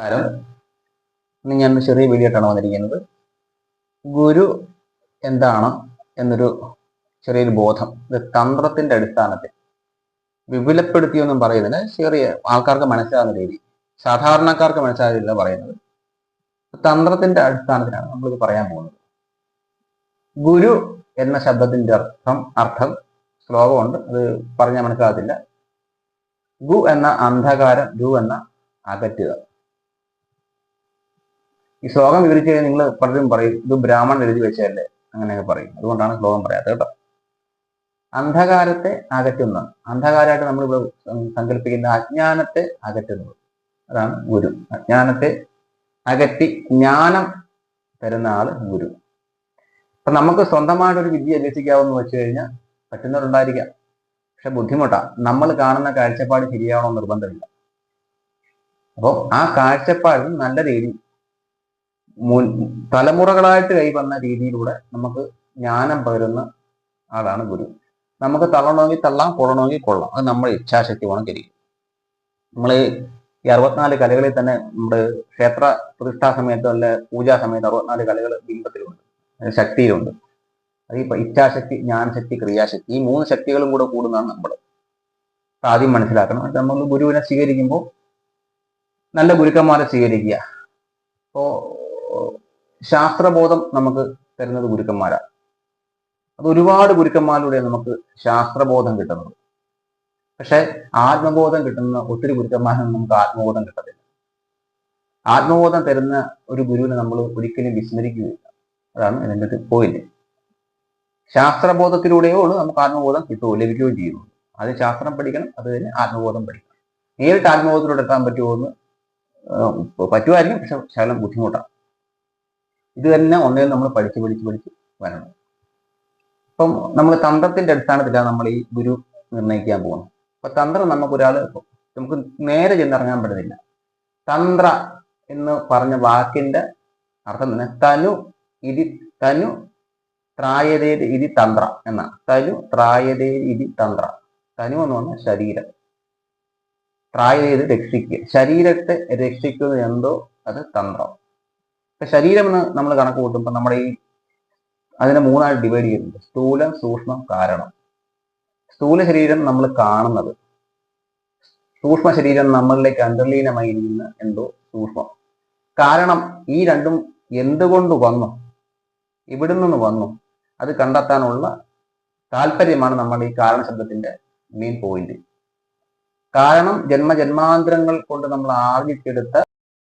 നമസ്കാരം. ഇന്ന് ഞാൻ ചെറിയ വീഡിയോ ആയിട്ടാണ് വന്നിരിക്കുന്നത്. ഗുരു എന്താണ് എന്നൊരു ചെറിയൊരു ബോധം. ഇത് തന്ത്രത്തിന്റെ അടിസ്ഥാനത്തിൽ വിപുലപ്പെടുത്തിയെന്നും പറയുന്നതിന് ചെറിയ ആൾക്കാർക്ക് മനസ്സിലാകുന്ന രീതി. സാധാരണക്കാർക്ക് മനസ്സിലാകില്ല പറയുന്നത്. തന്ത്രത്തിന്റെ അടിസ്ഥാനത്തിലാണ് നമ്മളിത് പറയാൻ പോകുന്നത്. ഗുരു എന്ന ശബ്ദത്തിന്റെ അർത്ഥം അർത്ഥം ശ്ലോകമുണ്ട്. അത് പറഞ്ഞാൽ മനസ്സിലാകത്തില്ല. ഗു എന്ന അന്ധകാരം ഗു എന്ന അകറ്റുക. ഈ ശ്ലോകം വിവരിച്ചു കഴിഞ്ഞാൽ നിങ്ങൾ പലരും പറയും ഇത് ബ്രാഹ്മണൻ എഴുതി വെച്ചതല്ലേ? അങ്ങനെയൊക്കെ പറയും. അതുകൊണ്ടാണ് ശ്ലോകം പറയാത്തത് കേട്ടോ. അന്ധകാരത്തെ അകറ്റുന്ന അന്ധകാരമായിട്ട് നമ്മൾ ഇവിടെ സങ്കല്പിക്കുന്ന അജ്ഞാനത്തെ അകറ്റുന്നത്. അതാണ് ഗുരു. അജ്ഞാനത്തെ അകറ്റി ജ്ഞാനം തരുന്ന ആൾ ഗുരു. അപ്പൊ നമുക്ക് സ്വന്തമായിട്ടൊരു വിദ്യ അഭ്യസിക്കാവെന്ന് വെച്ച് കഴിഞ്ഞാൽ പറ്റുന്നവരുണ്ടായിരിക്കാം. പക്ഷെ ബുദ്ധിമുട്ടാണ് നമ്മൾ കാണുന്ന കാഴ്ചപ്പാട് ശരിയാവണമെന്ന് നിർബന്ധമില്ല. അപ്പോൾ ആ കാഴ്ചപ്പാടിൽ നല്ല രീതി മുൻ തലമുറകളായിട്ട് കൈവന്ന രീതിയിലൂടെ നമുക്ക് ജ്ഞാനം പകരുന്ന ആളാണ് ഗുരു. നമുക്ക് തള്ളണമെങ്കിൽ തള്ളാം കൊള്ളണമെങ്കിൽ കൊള്ളാം. അത് നമ്മുടെ ഇച്ഛാശക്തി വേണം കരിക്കും നമ്മൾ ഈ അറുപത്തിനാല് കലകളിൽ തന്നെ നമ്മുടെ ക്ഷേത്ര പ്രതിഷ്ഠാ സമയത്ത് അല്ല പൂജാ സമയത്ത് അറുപത്തിനാല് കലകൾ ബിംബത്തിലുണ്ട്. ശക്തിയിലുണ്ട്. അത് ഇപ്പൊ ഇച്ഛാശക്തി ജ്ഞാനശക്തി ക്രിയാശക്തി ഈ മൂന്ന് ശക്തികളും കൂടെ കൂടുന്നതാണ് നമ്മൾ ആദ്യം മനസ്സിലാക്കണം. നമ്മൾ ഗുരുവിനെ സ്വീകരിക്കുമ്പോൾ നല്ല ഗുരുക്കന്മാരെ സ്വീകരിക്കുക. ഇപ്പോ ശാസ്ത്രബോധം നമുക്ക് തരുന്നത് ഗുരുക്കന്മാരാണ്. അത് ഒരുപാട് ഗുരുക്കന്മാരിലൂടെ നമുക്ക് ശാസ്ത്രബോധം കിട്ടുന്നത് പക്ഷെ ആത്മബോധം കിട്ടുന്ന ഒത്തിരി ഗുരുക്കന്മാരിൽ നമുക്ക് ആത്മബോധം കിട്ടത്തില്ല. ആത്മബോധം തരുന്ന ഒരു ഗുരുവിനെ നമ്മൾ ഒരിക്കലും വിസ്മരിക്കുകയില്ല. അതാണ് എന്റെ പോയില്ല ശാസ്ത്രബോധത്തിലൂടെയോ ഉള്ളൂ നമുക്ക് ആത്മബോധം കിട്ടുമോ ലഭിക്കുകയോ ചെയ്യുന്നു അത് ശാസ്ത്രം പഠിക്കണം അത് തന്നെ ആത്മബോധം പഠിക്കണം. നേരിട്ട് ആത്മബോധത്തിലൂടെ എത്താൻ പറ്റുമോ എന്ന് പറ്റുമായിരിക്കും പക്ഷെ ശകലം ബുദ്ധിമുട്ടാണ്. ഇത് തന്നെ ഒന്നേ നമ്മൾ പഠിച്ച് പഠിച്ച് പഠിച്ച് വരണം. ഇപ്പം നമ്മൾ തന്ത്രത്തിന്റെ അടിസ്ഥാനത്തിലാണ് നമ്മൾ ഈ ഗുരു നിർണയിക്കാൻ പോകുന്നത്. അപ്പൊ തന്ത്രം നമുക്ക് ഒരാൾ നമുക്ക് നേരെ ചെന്നിറങ്ങാൻ പറ്റുന്നില്ല തന്ത്ര എന്ന് പറഞ്ഞ വാക്കിന്റെ അർത്ഥം തന്നെ തനു ഇതി തനു ത്രായതേ ഇതി തന്ത്ര എന്നാണ് തനു ത്രായതേ ഇതി തന്ത്ര. തനു എന്ന് പറഞ്ഞ ശരീരം. ത്രായതേത് രക്ഷിക്കുക. ശരീരത്തെ രക്ഷിക്കുന്നത് എന്തോ? അത് തന്ത്രം. ശരീരം എന്ന് നമ്മൾ കണക്ക് കൂട്ടുമ്പോൾ നമ്മുടെ ഈ അതിനെ മൂന്നായിട്ട് ഡിവൈഡ് ചെയ്യുന്നുണ്ട്. സ്ഥൂലം സൂക്ഷ്മം കാരണം. സ്ഥൂല ശരീരം നമ്മൾ കാണുന്നത്. സൂക്ഷ്മ ശരീരം നമ്മളിലേക്ക് അന്തർലീനമായി ഇരിക്കുന്ന എന്തോ സൂക്ഷ്മം. കാരണം ഈ രണ്ടും എന്തുകൊണ്ട് വന്നു? ഇവിടെ നിന്ന് വന്നു. അത് കണ്ടെത്താനുള്ള താല്പര്യമാണ് നമ്മുടെ ഈ കാരണ ശബ്ദത്തിന്റെ മെയിൻ പോയിന്റ് കാരണം ജന്മ ജന്മജന്മാന്തരങ്ങൾ കൊണ്ട് നമ്മൾ ആർജിച്ചെടുത്ത